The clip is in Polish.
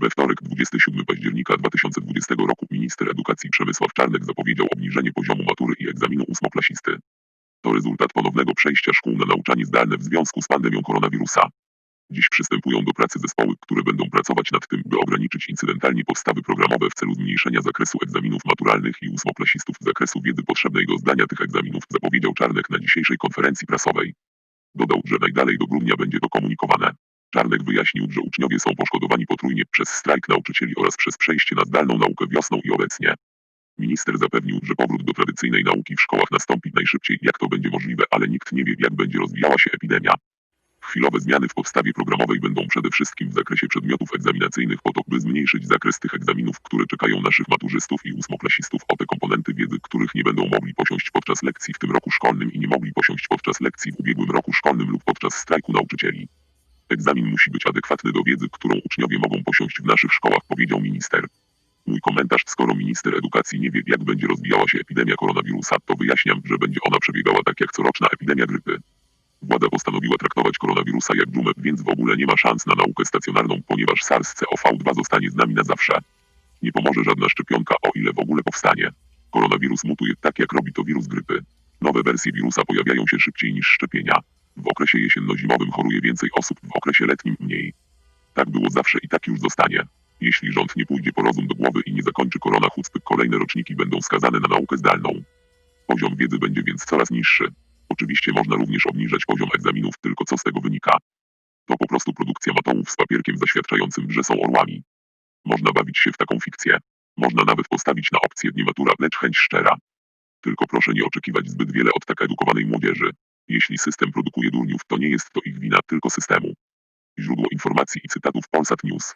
We wtorek 27 października 2020 roku minister edukacji Przemysław Czarnek zapowiedział obniżenie poziomu matury i egzaminu ósmoklasisty. To rezultat ponownego przejścia szkół na nauczanie zdalne w związku z pandemią koronawirusa. Dziś przystępują do pracy zespoły, które będą pracować nad tym, by ograniczyć incydentalnie podstawy programowe w celu zmniejszenia zakresu egzaminów maturalnych i ósmoklasistów z zakresu wiedzy potrzebnej do zdania tych egzaminów, zapowiedział Czarnek na dzisiejszej konferencji prasowej. Dodał, że najdalej do grudnia będzie to komunikowane. Czarnek wyjaśnił, że uczniowie są poszkodowani potrójnie przez strajk nauczycieli oraz przez przejście na zdalną naukę wiosną i obecnie. Minister zapewnił, że powrót do tradycyjnej nauki w szkołach nastąpi najszybciej, jak to będzie możliwe, ale nikt nie wie, jak będzie rozwijała się epidemia. Chwilowe zmiany w podstawie programowej będą przede wszystkim w zakresie przedmiotów egzaminacyjnych po to, by zmniejszyć zakres tych egzaminów, które czekają naszych maturzystów i ósmoklasistów o te komponenty wiedzy, których nie będą mogli posiąść podczas lekcji w tym roku szkolnym i nie mogli posiąść podczas lekcji w ubiegłym roku szkolnym lub podczas strajku nauczycieli. Egzamin musi być adekwatny do wiedzy, którą uczniowie mogą posiąść w naszych szkołach, powiedział minister. Mój komentarz, skoro minister edukacji nie wie, jak będzie rozwijała się epidemia koronawirusa, to wyjaśniam, że będzie ona przebiegała tak jak coroczna epidemia grypy. Władza postanowiła traktować koronawirusa jak dżumę, więc w ogóle nie ma szans na naukę stacjonarną, ponieważ SARS-CoV-2 zostanie z nami na zawsze. Nie pomoże żadna szczepionka, o ile w ogóle powstanie. Koronawirus mutuje tak jak robi to wirus grypy. Nowe wersje wirusa pojawiają się szybciej niż szczepienia. W okresie jesienno-zimowym choruje więcej osób, w okresie letnim mniej. Tak było zawsze i tak już zostanie. Jeśli rząd nie pójdzie po rozum do głowy i nie zakończy korona chucpy, kolejne roczniki będą skazane na naukę zdalną. Poziom wiedzy będzie więc coraz niższy. Oczywiście można również obniżać poziom egzaminów, tylko co z tego wynika? To po prostu produkcja matołów z papierkiem zaświadczającym, że są orłami. Można bawić się w taką fikcję. Można nawet postawić na opcję matura, lecz chęć szczera. Tylko proszę nie oczekiwać zbyt wiele od tak edukowanej młodzieży. Jeśli system produkuje durniów, to nie jest to ich wina, tylko systemu. Źródło informacji i cytatów Polsat News.